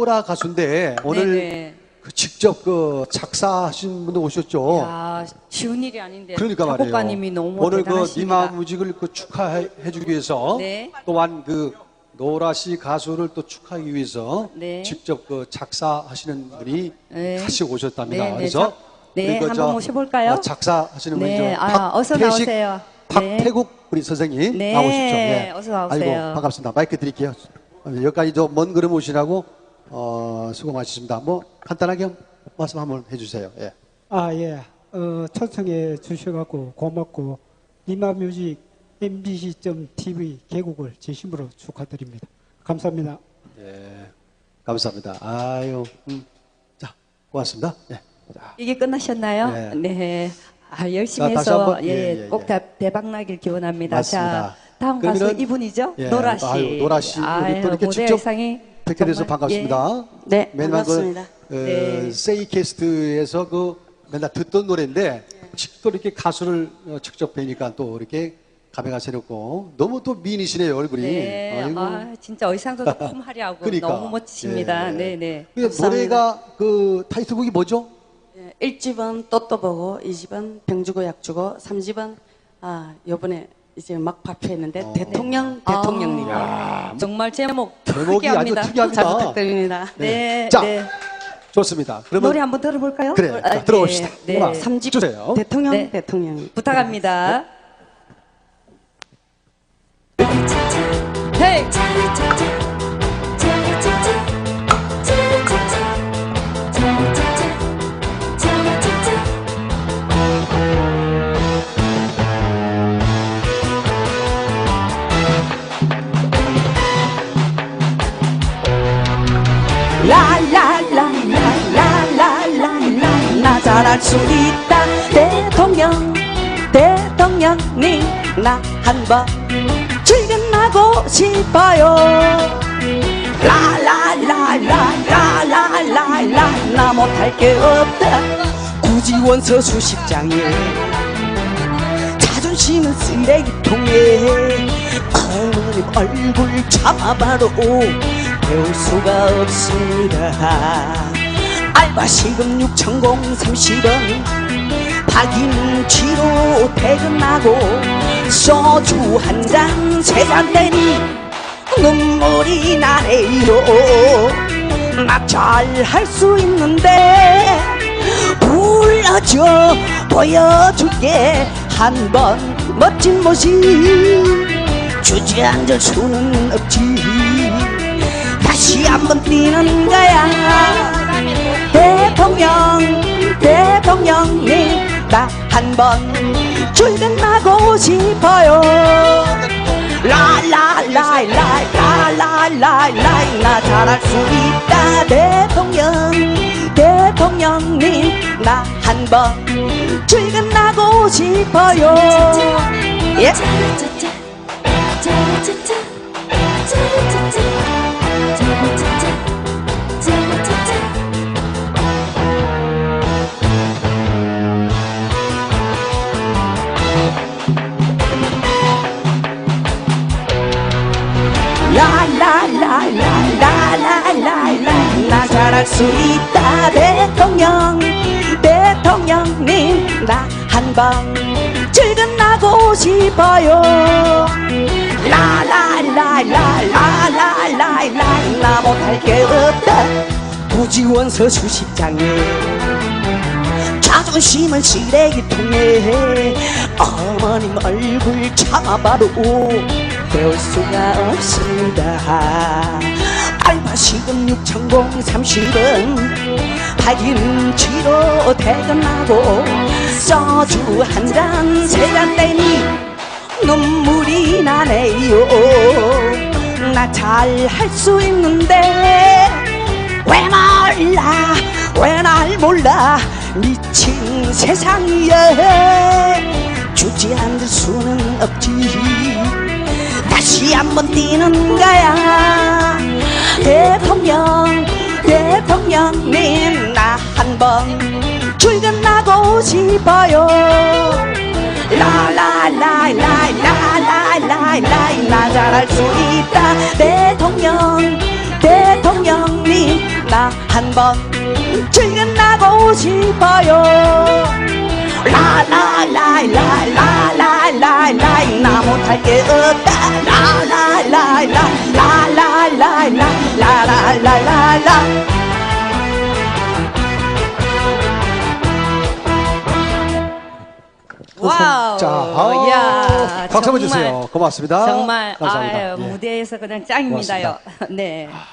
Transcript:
노라 가수인데 오늘 네네. 그 직접 그 작사하신 분도 오셨죠. 야, 쉬운 일이 아닌데. 그러니까 말이에요. 작곡가님이 너무 오늘 그 대단하십니다. 니마 무직을 그 축하해주기 위해서 네. 또한 그 노라 씨 가수를 또 축하하기 위해서 네. 직접 그 작사하시는 분이 네. 같이 오셨답니다. 네, 네. 그래서 자, 네, 우리 그 한번 저, 모셔볼까요? 어, 작사하시는 분이 네, 저 아, 어서 박태식, 나오세요. 네. 박태국 우리 선생님 네, 나오십시오. 예. 어서 나오세요. 아이고 반갑습니다. 마이크 드릴게요. 여기까지 저 먼 걸음 오시라고 어, 수고 많으셨습니다. 뭐 간단하게 말씀 한번 해주세요. 예. 아, 예. 어, 초청해 주셔갖고 고맙고, 니마뮤직 mbc.tv 개국을 진심으로 축하드립니다. 감사합니다. 예, 감사합니다. 아유, 음. 자, 고맙습니다. 예. 자, 이게 끝나셨나요? 네. 네. 아, 열심히 자, 해서 예, 예, 예, 꼭 예. 대, 대박 나길 기원합니다. 맞습니다. 자, 다음 가수 이분이죠? 예, 노라 씨. 아유, 노라 씨. 우리 아유, 또 이렇게 무대 직접 의상이 뵙게 돼서 반갑습니다. 네, 맨날 반갑습니다. 그, 어, 네. 세이캐스트에서 그 맨날 듣던 노래인데 직접 이렇게 가수를 어, 직접 뵈니까 또 이렇게 감회가 새롭고 너무 또 미인이시네요 얼굴이. 네, 아이고. 아, 진짜 의상도 너무 화려하고 그러니까. 너무 멋지십니다. 예. 네, 네. 근데 노래가 그 타이틀곡이 뭐죠? 예, 1집은 또또 보고, 2집은 병 주고 약 주고, 3집은 아, 요번에 이제 막 발표했는데 어. 대통령 대통령님. 아, 정말 제목 제목이 아주 합니다. 특이합니다. 잘 부탁드립니다. 네, 자, 네. 좋습니다. 그러면 노래 한번 들어볼까요? 그래, 자, 아, 들어봅시다. 네, 음악. 네. 3집 주세요. 대통령 네. 대통령. 부탁합니다. 헤이! 잘할 수 있다. 대통령 대통령님 나 한번 출근하고 싶어요. 라라라라라라라 나 못할 게 없다. 굳이 원서 수십 장에 자존심은 쓰레기통에 어머님 얼굴 잡아봐도 배울 수가 없습니다 알바시금 6천공 30원. 박인치로 퇴근하고 소주 한 잔 세잔 때니 눈물이 나네요 나 잘 할 수 있는데 불러줘 보여줄게. 한 번 멋진 모습. 주저앉을 수는 없지. 다시 한번 뛰는 거야 대통령 대통령님 나 한 번 출근하고 싶어요 라라라라라라라 나 잘할 수 있다 대통령 대통령님 나 한 번 출근하고 싶어요 예. 할 수 있다. 대통령 대통령님 나 한 번 출근하고 싶어요. 라라라라라라라라 나 못할 게 없다. 굳이 원서 수십장에 자존심은 쓰레기통에 어머님 얼굴 참아봐도 배울 수가 없습니다 알바시금 6천공 30원 박인치로 퇴근하고 소주 한잔 세잔 때니 눈물이 나네요. 나 잘 할 수 있는데 왜 몰라 왜 날 몰라 미친 세상이야 주지 않을 수는 없지. 다시 한번 뛰는 거야 대통령 대통령님 나 한번 출근하고 싶어요. 라라라라라라라라 나 잘할 수 있다. 대통령 대통령님 나 한번 즐겨 나고 싶어요 라라라라라라라 나 못할 게 없다 라라라라라라라라라라라 와우. 자, 아, 야, 박수 한번 정말, 주세요. 고맙습니다. 정말 감사합니다. 아유, 예. 무대에서 그냥 짱입니다요. 네.